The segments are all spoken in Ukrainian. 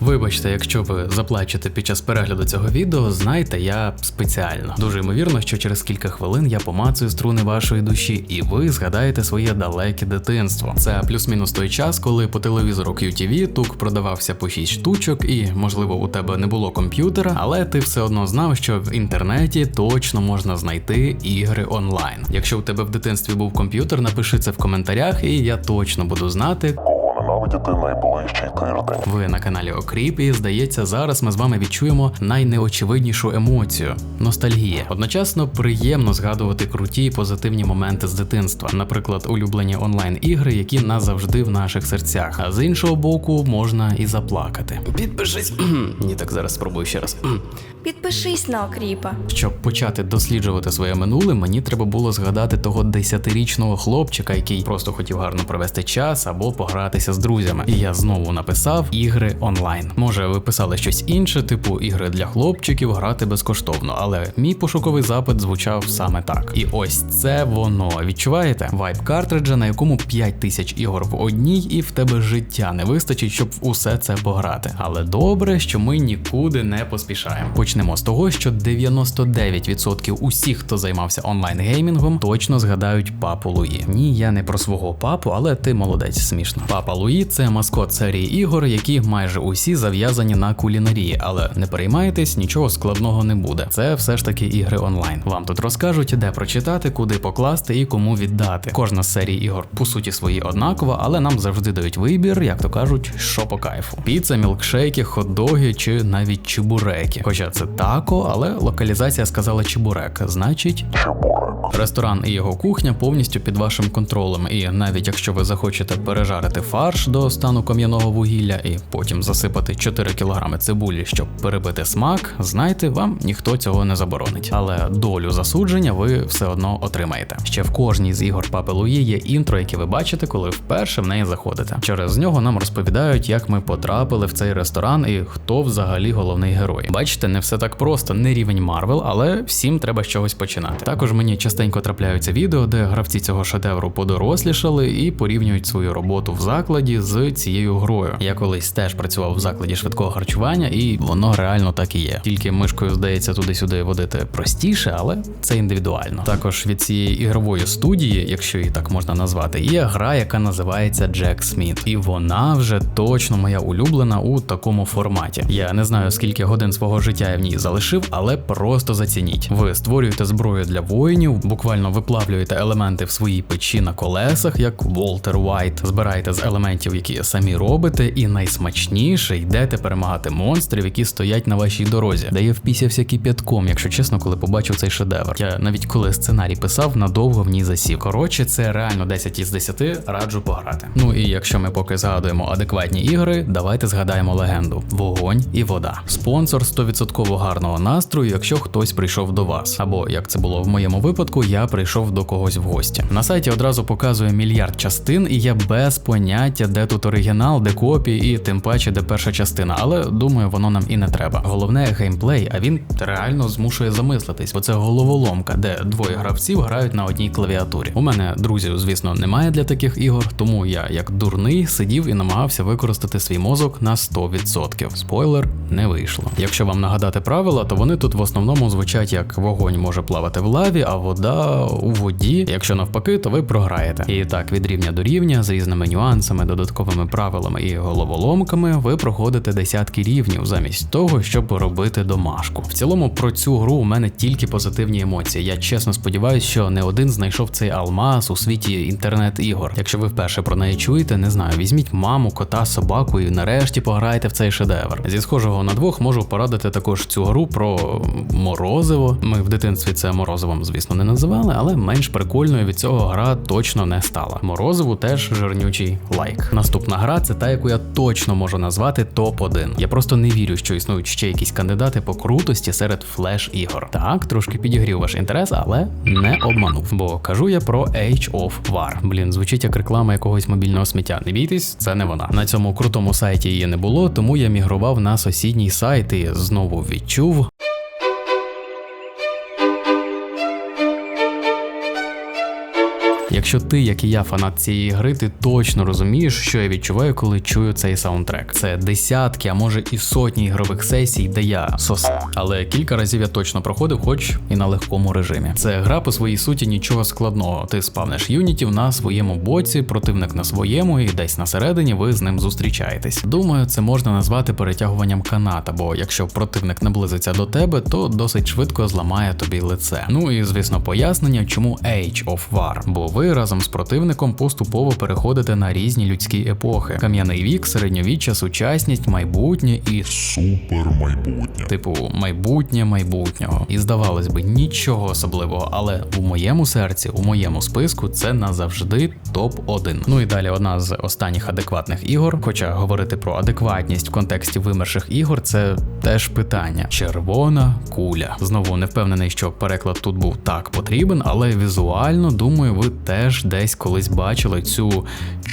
Вибачте, якщо ви заплачете під час перегляду цього відео, знайте, я спеціально. Дуже ймовірно, що через кілька хвилин я помацую струни вашої душі, і ви згадаєте своє далеке дитинство. Це плюс-мінус той час, коли по телевізору QTV тук продавався по 6 штучок, і можливо у тебе не було комп'ютера, але ти все одно знав, що в інтернеті точно можна знайти ігри онлайн. Якщо у тебе в дитинстві був комп'ютер, напиши це в коментарях, і я точно буду знати, ненавидіти найближчий тиждень. ви на каналі Окріп, і здається, зараз ми з вами відчуємо найнеочевиднішу емоцію ностальгія. Одночасно приємно згадувати круті і позитивні моменти з дитинства, наприклад, улюблені онлайн-ігри, які назавжди в наших серцях. А з іншого боку, можна і заплакати. Підпишись. Ні, так зараз спробую ще раз. Підпишись на окріпа. Щоб почати досліджувати своє минуле, мені треба було згадати того десятирічного хлопчика, який просто хотів гарно провести час або погратися з друзями. І я знову написав ігри онлайн. Може, ви писали щось інше, типу ігри для хлопчиків, грати безкоштовно, але мій пошуковий запит звучав саме так. І ось це воно. Відчуваєте? Вайб картриджа, на якому 5 тисяч ігор в одній, і в тебе життя не вистачить, щоб усе це пограти. Але добре, що ми нікуди не поспішаємо. Почнемо з того, що 99% усіх, хто займався онлайн геймінгом, точно згадають папу Луї. Ні, я не про свого папу, але ти молодець смішно. Папа Луї це маскот серії ігор, які майже усі зав'язані на кулінарії, але не переймайтесь, нічого складного не буде. Це все ж таки ігри онлайн. Вам тут розкажуть, де прочитати, куди покласти і кому віддати. Кожна з серій ігор по суті свої однакова, але нам завжди дають вибір, як то кажуть, що по кайфу. Піца, мілкшейки, хот-доги чи навіть чебуреки. Хоча це тако, але локалізація сказала чебурек, значить. Чебурек. Ресторан і його кухня повністю під вашим контролем, і навіть якщо ви захочете пережарити фарш до стану кам'яного вугілля і потім засипати 4 кг цибулі, щоб перебити смак, знайте, вам ніхто цього не заборонить. Але долю засудження ви все одно отримаєте. Ще в кожній з ігор Папи Луї є інтро, яке ви бачите, коли вперше в неї заходите. Через нього нам розповідають, як ми потрапили в цей ресторан і хто взагалі головний герой. Бачите, не все так просто, не рівень Марвел, але всім треба з чогось починати. Також мені частенько трапляються відео, де гравці цього шедевру подорослішали і порівнюють свою роботу в закладі з цією грою. Я колись теж працював в закладі швидкого харчування, і воно реально так і є. Тільки мишкою здається туди-сюди водити простіше, але це індивідуально. Також від цієї ігрової студії, якщо її так можна назвати, є гра, яка називається Jack Smith. І вона вже точно моя улюблена у такому форматі. Я не знаю скільки годин свого життя я в ній залишив, але просто зацініть. Ви створюєте зброю для воїнів, буквально виплавлюєте елементи в своїй печі на колесах, як Волтер Вайт, збираєте з елементів, які самі робите, і найсмачніше йдете перемагати монстрів, які стоять на вашій дорозі. Де я впісявся кип'ятком, якщо чесно, коли побачив цей шедевр. Я навіть коли сценарій писав, надовго в ній засів. Коротше, це реально 10 із 10, раджу пограти. Ну і якщо ми поки згадуємо адекватні ігри, давайте згадаємо легенду: вогонь і вода. Спонсор 100% гарного настрою, якщо хтось прийшов до вас. Або як це було в моєму випадку, я прийшов до когось в гості. На сайті одразу показує мільярд частин, і я без поняття, де тут оригінал, де копії, і тим паче, де перша частина. Але думаю, воно нам і не треба. Головне геймплей, а він реально змушує замислитись, бо це головоломка, де двоє гравців грають на одній клавіатурі. У мене друзів, звісно, немає для таких ігор, тому я, як дурний, сидів і намагався використати свій мозок на 100%. Спойлер не вийшло. Якщо вам нагадати правила, то вони тут в основному звучать як вогонь може плавати в лаві, а вода у воді. Якщо навпаки, то ви програєте. І так від рівня до рівня з різними нюансами, додатковими правилами і головоломками ви проходите десятки рівнів замість того, щоб робити домашку. В цілому про цю гру у мене тільки позитивні емоції. Я чесно сподіваюся, що не один знайшов цей алмаз у світі інтернет-ігор. Якщо ви вперше про неї чуєте, не знаю, візьміть маму, кота, собаку і нарешті пограйте в цей шедевр. Зі схожого на двох можу порадити також цю гру про морозиво. Ми в дитинстві це морозивом, звісно, не називали, але менш прикольною від цього гра точно не стала. Морозиву теж жирнючий лайк. Наступна гра це та, яку я точно можу назвати топ-1. Я просто не вірю, що існують ще якісь кандидати по крутості серед флеш ігор. Так, трошки підігрів ваш інтерес, але не обманув. Бо кажу я про Age of War. Блін, звучить як реклама якогось мобільного сміття. Не бійтесь, це не вона. На цьому крутому сайті її не було, тому я мігрував на сусідній сайт і знову відчув. Якщо ти, як і я, фанат цієї гри, ти точно розумієш, що я відчуваю, коли чую цей саундтрек. Це десятки, а може і сотні ігрових сесій, де я сос. Але кілька разів я точно проходив, хоч і на легкому режимі. Це гра по своїй суті нічого складного. Ти спавниш юнітів на своєму боці, противник на своєму, і десь на середині ви з ним зустрічаєтесь. Думаю, це можна назвати перетягуванням каната, бо якщо противник наблизиться до тебе, то досить швидко зламає тобі лице. Ну і звісно, пояснення, чому Age of War, бо ви разом з противником поступово переходите на різні людські епохи: кам'яний вік, середньовіччя, сучасність, майбутнє і Супер майбутнє. типу майбутнє майбутнього. І здавалось би, нічого особливого, але у моєму серці, у моєму списку, це назавжди топ 1 Ну і далі одна з останніх адекватних ігор. Хоча говорити про адекватність в контексті вимерших ігор, це теж питання. Червона куля. Знову не впевнений, що переклад тут був так потрібен, але візуально думаю, ви теж десь колись бачили цю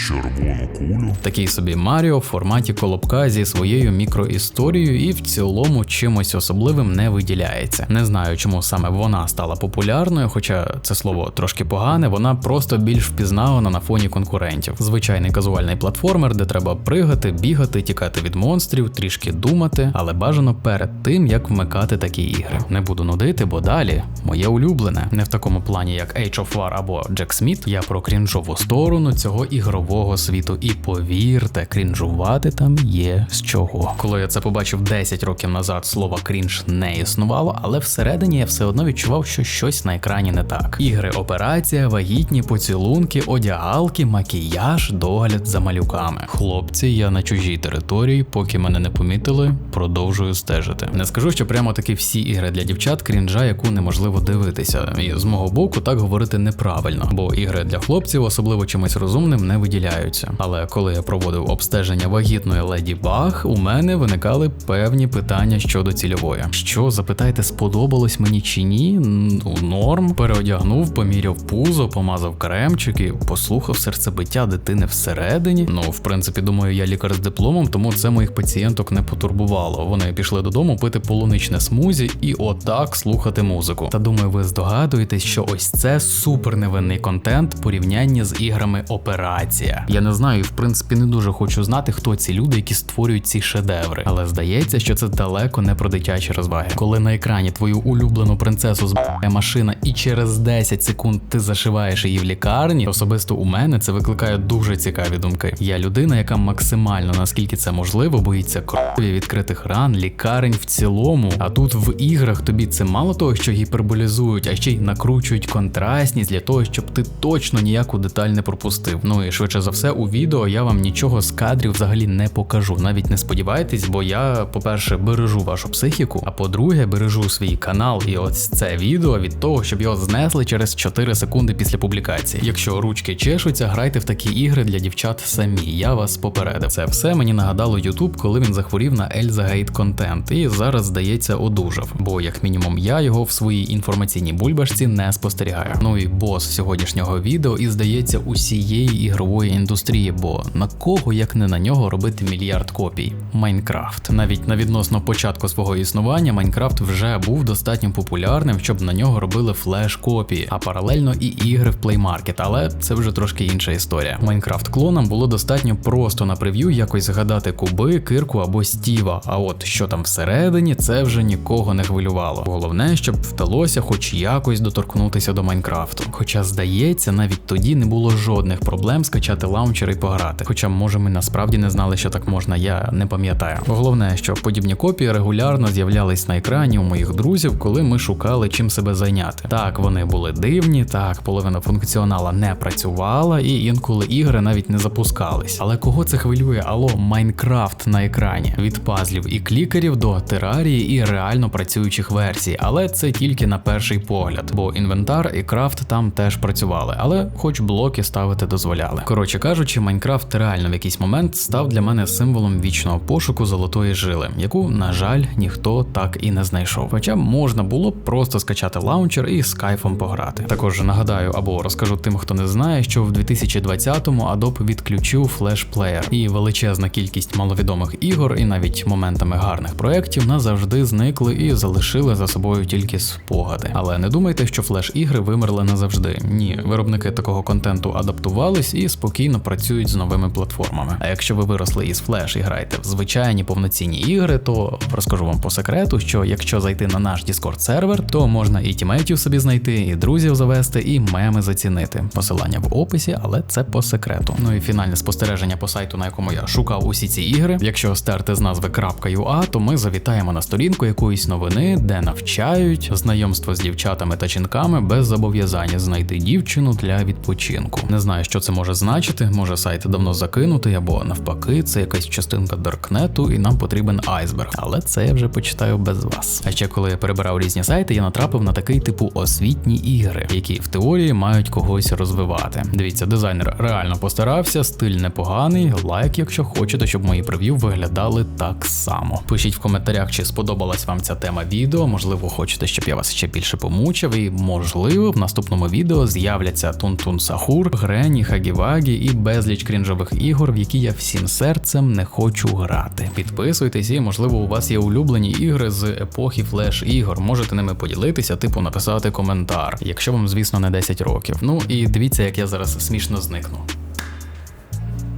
Червону кулю. Такий собі Маріо в форматі колобка зі своєю мікроісторією і в цілому чимось особливим не виділяється. Не знаю, чому саме вона стала популярною, хоча це слово трошки погане, вона просто більш впізнавана на фоні конкурентів. Звичайний казуальний платформер, де треба пригати, бігати, тікати від монстрів, трішки думати, але бажано перед тим, як вмикати такі ігри. Не буду нудити, бо далі моє улюблене. Не в такому плані, як Age of War або Jack Smith, я про крінжову сторону цього ігрового світу. І повірте, крінжувати там є з чого. Коли я це побачив 10 років назад, слова крінж не існувало, але всередині я все одно відчував, що щось на екрані не так. Ігри, операція, вагітні поцілунки, одягалки, макіяж, догляд за малюками. Хлопці, я на чужій території, поки мене не помітили, продовжую стежити. Не скажу, що прямо таки всі ігри для дівчат крінжа, яку неможливо дивитися. І з мого боку так говорити неправильно, бо ігри для хлопців особливо чимось розумним не виділяються. Але коли я проводив обстеження вагітної леді Баг, у мене виникали певні питання щодо цільової. Що запитайте, сподобалось мені чи ні? Ну, норм, переодягнув, поміряв пузо, помазав кремчики, послухав серцебиття дитини всередині. Ну, в принципі, думаю, я лікар з дипломом, тому це моїх пацієнток не потурбувало. Вони пішли додому пити полуничне смузі і отак слухати музику. Та думаю, ви здогадуєтесь, що ось це супер невинний контент в порівнянні з іграми Операція. Я не знаю, і в принципі не дуже хочу знати, хто ці люди, які створюють ці шедеври. Але здається, що це далеко не про дитячі розваги. Коли на екрані твою улюблену принцесу збиває машина, і через 10 секунд ти зашиваєш її в лікарні, особисто у мене це викликає дуже цікаві думки. Я людина, яка максимально наскільки це можливо, боїться крові, відкритих ран, лікарень в цілому. А тут в іграх тобі це мало того, що гіперболізують, а ще й накручують контрастність для того, щоб ти точно ніяку деталь не пропустив. Ну і швидше за все, у відео я вам нічого з кадрів взагалі не покажу. Навіть не сподівайтесь, бо я, по-перше, бережу вашу психіку, а по-друге, бережу свій канал і ось це відео від того, щоб його знесли через 4 секунди після публікації. Якщо ручки чешуться, грайте в такі ігри для дівчат самі. Я вас попередив. Це все мені нагадало YouTube, коли він захворів на Ельза Гейт контент, і зараз, здається, одужав. Бо, як мінімум, я його в своїй інформаційній бульбашці не спостерігаю. Ну і бос сьогоднішнього відео, і здається, усієї ігрової індустрії, бо на кого як не на нього робити мільярд копій. Майнкрафт. Навіть на відносно початку свого існування Майнкрафт вже був достатньо популярним, щоб на нього робили флеш-копії, а паралельно і ігри в Play Market, але це вже трошки інша історія. Майнкрафт клонам було достатньо просто на прев'ю якось згадати куби, кирку або стіва. А от що там всередині, це вже нікого не хвилювало. Головне, щоб вдалося хоч якось доторкнутися до Майнкрафту. Хоча, здається, навіть тоді не було жодних проблем скачати лаунчер і пограти. Хоча, може, ми насправді не знали, що так можна, я не пам'ятаю. Головне, що подібні копії регулярно з'являлись на екрані у моїх друзів, коли ми шукали чим себе зайняти. Так, вони були дивні, так, половина функціонала не працювала, і інколи ігри навіть не запускались. Але кого це хвилює? Алло, Майнкрафт на екрані від пазлів і клікерів до терарії і реально працюючих версій. Але це тільки на перший погляд, бо інвентар і крафт там теж працювали, але хоч блоки ставити дозволяли. Коротше кажучи, Майнкрафт реально в якийсь момент став для мене символом вічного пошуку золотої жили, яку, на жаль, ніхто так і не знайшов. Хоча можна було б просто скачати лаунчер і з кайфом пограти. Також нагадаю або розкажу тим, хто не знає, що в 2020-му Adobe відключив флеш-плеєр, і величезна кількість маловідомих ігор, і навіть моментами гарних проєктів назавжди зникли і залишили за собою тільки спогади. Але не думайте, що флеш-ігри вимерли назавжди. Ні, виробники такого контенту адаптувались і спокійно працюють з новими платформами. А якщо ви виросли із Flash і граєте в звичайні повноцінні ігри, то розкажу вам по секрету, що якщо зайти на наш Discord сервер, то можна і тімейтів собі знайти, і друзів завести, і меми зацінити. Посилання в описі, але це по секрету. Ну і фінальне спостереження по сайту, на якому я шукав усі ці ігри. Якщо стерти з назви .ua, то ми завітаємо на сторінку якоїсь новини, де навчають знайомство з дівчатами та жінками без зобов'язання знайти дівчину для відпочинку. Не знаю, що це може значити. Може сайт давно закинутий, або навпаки, це якась частинка даркнету, і нам потрібен айсберг. Але це я вже почитаю без вас. А ще коли я перебирав різні сайти, я натрапив на такий типу освітні ігри, які в теорії мають когось розвивати. Дивіться, дизайнер реально постарався, стиль непоганий. Лайк, якщо хочете, щоб мої прев'ю виглядали так само. Пишіть в коментарях, чи сподобалась вам ця тема відео. Можливо, хочете, щоб я вас ще більше помучив, і можливо, в наступному відео з'являться Тунтун Сахур, Грені, Хагівагі і безліч крінжових ігор, в які я всім серцем не хочу грати. Підписуйтесь, і можливо, у вас є улюблені ігри з епохи флеш ігор. Можете ними поділитися, типу написати коментар, якщо вам, звісно, не 10 років. Ну і дивіться, як я зараз смішно зникну.